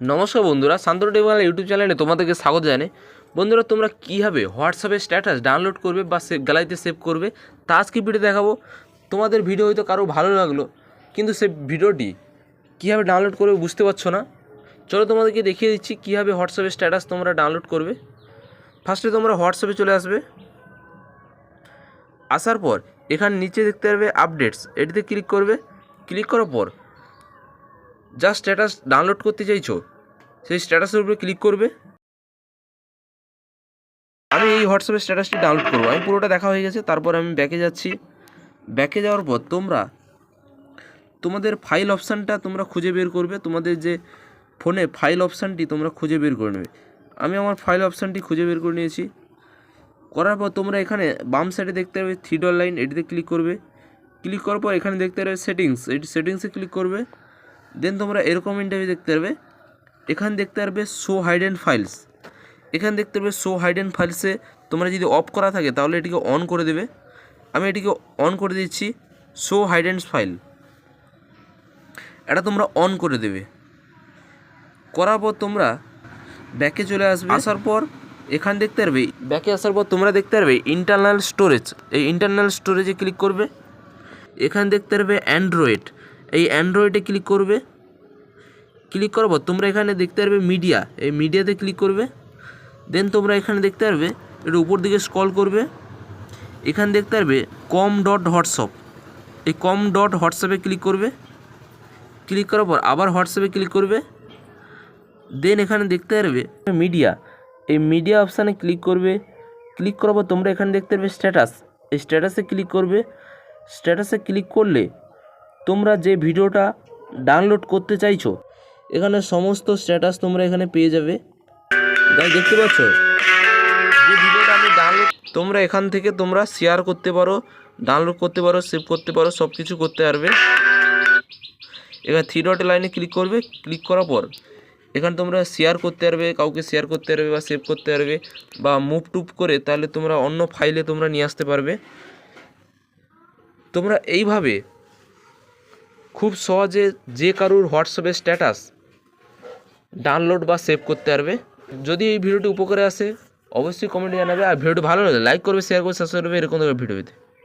নমস্কার বন্ধুরা, Shantanu table YouTube চ্যানেলে তোমাদেরকে স্বাগত জানাই। বন্ধুরা, তোমরা কীভাবে হোয়াটসঅ্যাপে স্ট্যাটাস ডাউনলোড করবে বা সেভ গ্যালারিতে সেভ করবে, তা আজকে ভিডিও দেখাবো। তোমাদের ভিডিও হয়তো কারও ভালো লাগল, কিন্তু সে ভিডিওটি কীভাবে ডাউনলোড করবে বুঝতে পারছ না? চলো তোমাদেরকে দেখিয়ে দিচ্ছি কীভাবে হোয়াটসঅ্যাপে স্ট্যাটাস তোমরা ডাউনলোড করবে। ফার্স্টে তোমরা হোয়াটসঅ্যাপে চলে আসবে। আসার পর এখানে নিচে দেখতে পারবে আপডেটস এটিতে ক্লিক করবে। ক্লিক করার পর যা স্ট্যাটাস ডাউনলোড করতে চাইছো, সেই স্ট্যাটাসের উপরে ক্লিক করবে। আমি এই হোয়াটসঅ্যাপের স্ট্যাটাসটি ডাউনলোড করব। আমি পুরোটা দেখা হয়ে গেছে, তারপর আমি ব্যাকে যাচ্ছি। ব্যাকে যাওয়ার পর তোমরা, তোমাদের ফাইল অপশানটা তোমরা খুঁজে বের করবে। তোমাদের যে ফোনে ফাইল অপশানটি তোমরা খুঁজে বের করে নেবে। আমি আমার ফাইল অপশানটি খুঁজে বের করে নিয়েছি। করার পর তোমরা এখানে বাম সাইডে দেখতে পারবে থ্রি ডট লাইন এটিতে ক্লিক করবে। ক্লিক করার পর এখানে দেখতে পারবে সেটিংস এটি সেটিংসে ক্লিক করবে। দেন তোমরা এরকম ইন্টারভিউ দেখতে পারবে। এখানে দেখতে পারবে শো হাইড অ্যান্ড ফাইলস এখানে দেখতে পারবে শো হাইডেন ফাইলসে তোমরা যদি অফ করা থাকে, তাহলে এটিকে অন করে দেবে। আমি এটিকে অন করে দিচ্ছি শো হাইডেন্স ফাইল এটা তোমরা অন করে দেবে। করার পর তোমরা ব্যাকে চলে আসবে। আসার পর এখানে দেখতে পারবে ব্যাকে আসার পর তোমরা দেখতে পারবে ইন্টারনাল স্টোরেজ এই ইন্টারনাল স্টোরেজে ক্লিক করবে। এখানে দেখতে পারবে অ্যান্ড্রয়েড এই অ্যান্ড্রয়েডে ক্লিক করবে। ক্লিক পর তোমরা এখানে দেখতে পারবে মিডিয়া। এই মিডিয়াতে ক্লিক করবে। দেন তোমরা এখানে দেখতে পারবে, এটা উপর দিকে স্ক্রল করবে। এখানে দেখতে পারবে কম ডট হোয়াটসঅ্যাপ এই কম ডট হোয়াটসঅ্যাপে ক্লিক করবে। ক্লিক করার পর আবার হোয়াটসঅ্যাপে ক্লিক করবে। দেন এখানে দেখতে পারবে, মিডিয়া। এই মিডিয়া অপশানে ক্লিক করবে। ক্লিক করার পর তোমরা এখানে দেখতে পারবে স্ট্যাটাস এই স্ট্যাটাসে ক্লিক করবে। স্ট্যাটাসে ক্লিক করলে তোমরা যে ভিডিওটা ডাউনলোড করতে চাইছো, এখানে সমস্ত স্ট্যাটাস তোমরা এখানে পেয়ে যাবে। তাই দেখতে পাচ্ছ? যে ভিডিওটা আমি ডাউনলোড তোমরা এখান থেকে তোমরা শেয়ার করতে পারো ডাউনলোড করতে পারো সেভ করতে পারো সব কিছু করতে পারবে। এখানে থ্রি ডট লাইনে ক্লিক করবে ক্লিক করার পর এখানে তোমরা শেয়ার করতে পারবে, কাউকে শেয়ার করতে পারবে বা সেভ করতে পারবে বা মুভ টুপ করে তাহলে তোমরা অন্য ফাইলে তোমরা নিয়ে আসতে পারবে। তোমরা এইভাবে খুব সহজে যে কারুর হোয়াটসঅ্যাপে স্ট্যাটাস ডাউনলোড বা সেভ করতে পারবে। যদি এই ভিডিওটি উপকারে আসে, অবশ্যই কমেন্টে জানাবে। আর ভিডিওটি ভালো লাগে লাইক করবে শেয়ার করবে সাবস্ক্রাইব করবে, এরকম ভিডিও পেতে